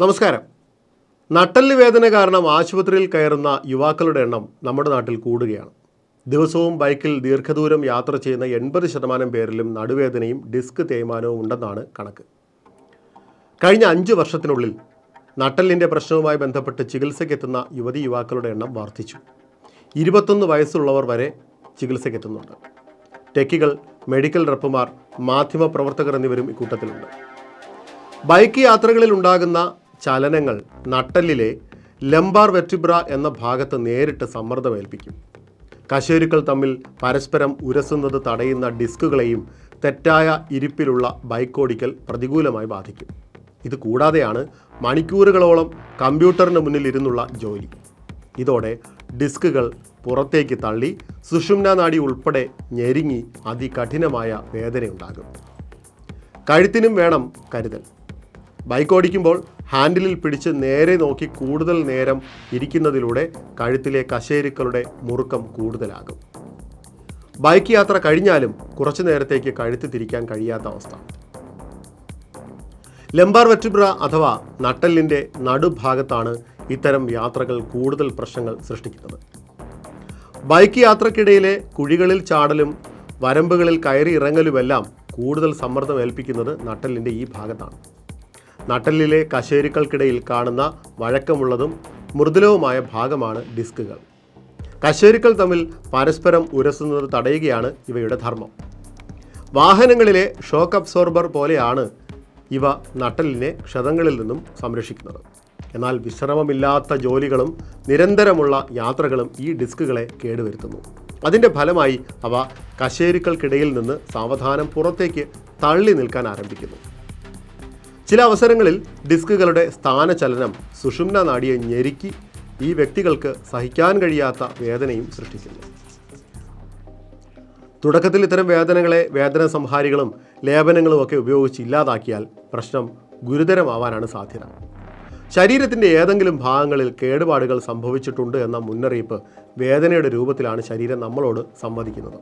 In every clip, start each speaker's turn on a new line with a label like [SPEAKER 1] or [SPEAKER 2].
[SPEAKER 1] നമസ്കാരം. നട്ടൽ വേദന കാരണം ആശുപത്രിയിൽ കയറുന്ന യുവാക്കളുടെ എണ്ണം നമ്മുടെ നാട്ടിൽ കൂടുകയാണ്. ദിവസവും ബൈക്കിൽ ദീർഘദൂരം യാത്ര ചെയ്യുന്ന എൺപത് ശതമാനം പേരിലും നടുവേദനയും ഡിസ്ക് തേയ്മാനവും ഉണ്ടെന്നാണ് കണക്ക്. കഴിഞ്ഞ അഞ്ച് വർഷത്തിനുള്ളിൽ നട്ടലിന്റെ പ്രശ്നവുമായി ബന്ധപ്പെട്ട് ചികിത്സയ്ക്കെത്തുന്ന യുവതി യുവാക്കളുടെ എണ്ണം വർദ്ധിച്ചു. ഇരുപത്തൊന്ന് വയസ്സുള്ളവർ വരെ ചികിത്സയ്ക്കെത്തുന്നുണ്ട്. ടെക്കികൾ മെഡിക്കൽ റപ്പുമാർ മാധ്യമപ്രവർത്തകർ എന്നിവരും ഇക്കൂട്ടത്തിലുണ്ട്. ബൈക്ക് യാത്രകളിൽ ഉണ്ടാകുന്ന ചലനങ്ങൾ നട്ടലിലെ ലംബാർ വെറ്റിബ്ര എന്ന ഭാഗത്ത് നേരിട്ട് സമ്മർദ്ദമേൽപ്പിക്കും. കശേരുക്കൾ തമ്മിൽ പരസ്പരം ഉരസുന്നത് തടയുന്ന ഡിസ്കുകളെയും തെറ്റായ ഇരിപ്പിലുള്ള ബൈക്ക് ഓടിക്കൽ പ്രതികൂലമായി ബാധിക്കും. ഇത് കൂടാതെയാണ് മണിക്കൂറുകളോളം കമ്പ്യൂട്ടറിന് മുന്നിൽ ഇരുന്നുള്ള ജോലി. ഇതോടെ ഡിസ്കുകൾ പുറത്തേക്ക് തള്ളി സുഷുമ്ന നാടി ഉൾപ്പെടെ ഞെരുങ്ങി അതികഠിനമായ വേദനയുണ്ടാകും. കഴുത്തിനും വേണം കരുതൽ. ബൈക്ക് ഓടിക്കുമ്പോൾ ഹാൻഡിലിൽ പിടിച്ച് നേരെ നോക്കി കൂടുതൽ നേരം ഇരിക്കുന്നതിലൂടെ കഴുത്തിലെ കശേരുക്കളുടെ മുറുക്കം കൂടുതലാകും. ബൈക്ക് യാത്ര കഴിഞ്ഞാലും കുറച്ചു നേരത്തേക്ക് കഴുത്ത് തിരിക്കാൻ കഴിയാത്ത അവസ്ഥ. ലംബാർ വെറ്റിബ്ര അഥവാ നട്ടലിന്റെ നടുഭാഗത്താണ് ഇത്തരം യാത്രകൾ കൂടുതൽ പ്രശ്നങ്ങൾ സൃഷ്ടിക്കുന്നത്. ബൈക്ക് യാത്രക്കിടയിലെ കുഴികളിൽ ചാടലും വരമ്പുകളിൽ കയറി ഇറങ്ങലുമെല്ലാം കൂടുതൽ സമ്മർദ്ദം ഏൽപ്പിക്കുന്നത് നട്ടലിന്റെ ഈ ഭാഗത്താണ്. നട്ടലിലെ കശേരുക്കൾക്കിടയിൽ കാണുന്ന വഴക്കമുള്ളതും മൃദുലവുമായ ഭാഗമാണ് ഡിസ്കുകൾ. കശേരുക്കൾ തമ്മിൽ പരസ്പരം ഉരസുന്നത് തടയുകയാണ് ഇവയുടെ ധർമ്മം. വാഹനങ്ങളിലെ ഷോക്ക് അബ്സോർബർ പോലെയാണ് ഇവ നട്ടലിനെ ക്ഷതങ്ങളിൽ നിന്നും സംരക്ഷിക്കുന്നത്. എന്നാൽ വിശ്രമമില്ലാത്ത ജോലികളും നിരന്തരമുള്ള യാത്രകളും ഈ ഡിസ്കുകളെ കേടുവരുത്തുന്നു. അതിന്റെ ഫലമായി അവ കശേരുക്കൾക്കിടയിൽ നിന്ന് സാവധാനം പുറത്തേക്ക് തള്ളി നിൽക്കാൻ ആരംഭിക്കുന്നു. ചില അവസരങ്ങളിൽ ഡിസ്കുകളുടെ സ്ഥാനചലനം സുഷുമ്ന നാടിയെ ഞെരുക്കി ഈ വ്യക്തികൾക്ക് സഹിക്കാൻ കഴിയാത്ത വേദനയും സൃഷ്ടിക്കുന്നു. തുടക്കത്തിൽ ഇത്തരം വേദനകളെ വേദന സംഹാരികളും ലേപനങ്ങളും ഒക്കെ ഉപയോഗിച്ച് ഇല്ലാതാക്കിയാൽ പ്രശ്നം ഗുരുതരമാവാനാണ് സാധ്യത. ശരീരത്തിന്റെ ഏതെങ്കിലും ഭാഗങ്ങളിൽ കേടുപാടുകൾ സംഭവിച്ചിട്ടുണ്ട് എന്ന മുന്നറിയിപ്പ് വേദനയുടെ രൂപത്തിലാണ് ശരീരം നമ്മളോട് സംവദിക്കുന്നത്.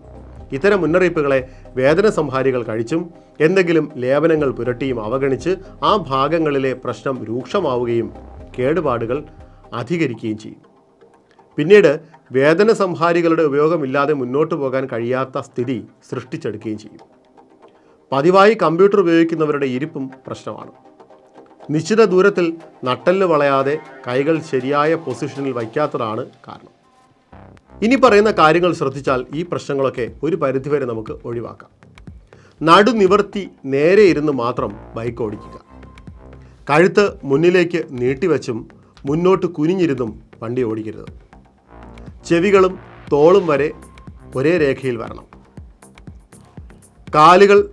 [SPEAKER 1] ഇത്തരം മുന്നറിയിപ്പുകളെ വേദന സംഹാരികൾ കഴിച്ചും എന്തെങ്കിലും ലേപനങ്ങൾ പുരട്ടിയും അവഗണിച്ച് ആ ഭാഗങ്ങളിലെ പ്രശ്നം രൂക്ഷമാവുകയും കേടുപാടുകൾ അധികരിക്കുകയും ചെയ്യും. പിന്നീട് വേദന സംഹാരികളുടെ ഉപയോഗമില്ലാതെ മുന്നോട്ട് പോകാൻ കഴിയാത്ത സ്ഥിതി സൃഷ്ടിച്ചെടുക്കുകയും ചെയ്യും. പതിവായി കമ്പ്യൂട്ടർ ഉപയോഗിക്കുന്നവരുടെ ഇരിപ്പും പ്രശ്നമാണ്. നിശ്ചിത ദൂരത്തിൽ നട്ടൽ വളയാതെ കൈകൾ ശരിയായ പൊസിഷനിൽ വയ്ക്കാത്തതാണ് കാരണം. ഇനി പറയുന്ന കാര്യങ്ങൾ ശ്രദ്ധിച്ചാൽ ഈ പ്രശ്നങ്ങളൊക്കെ ഒരു പരിധിവരെ നമുക്ക് ഒഴിവാക്കാം. നടുനിവർത്തി നേരെ ഇരുന്ന് മാത്രം ബൈക്ക് ഓടിക്കുക. കഴുത്ത് മുന്നിലേക്ക് നീട്ടിവെച്ചും മുന്നോട്ട് കുനിഞ്ഞിരുന്നും വണ്ടി ഓടിക്കരുത്. ചെവികളും തോളും വരെ ഒരേ രേഖയിൽ വരണം. കാലുകൾ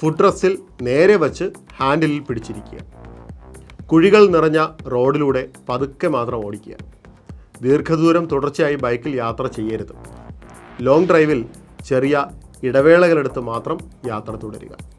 [SPEAKER 1] ഫുട്രസിൽ നേരെ വച്ച് ഹാൻഡിലിൽ പിടിച്ചിരിക്കുക. കുഴികൾ നിറഞ്ഞ റോഡിലൂടെ പതുക്കെ മാത്രം ഓടിക്കുക. ദീർഘദൂരം തുടർച്ചയായി ബൈക്കിൽ യാത്ര ചെയ്യരുത്. ലോങ് ഡ്രൈവിൽ ചെറിയ ഇടവേളകളെടുത്ത് മാത്രം യാത്ര തുടരുക.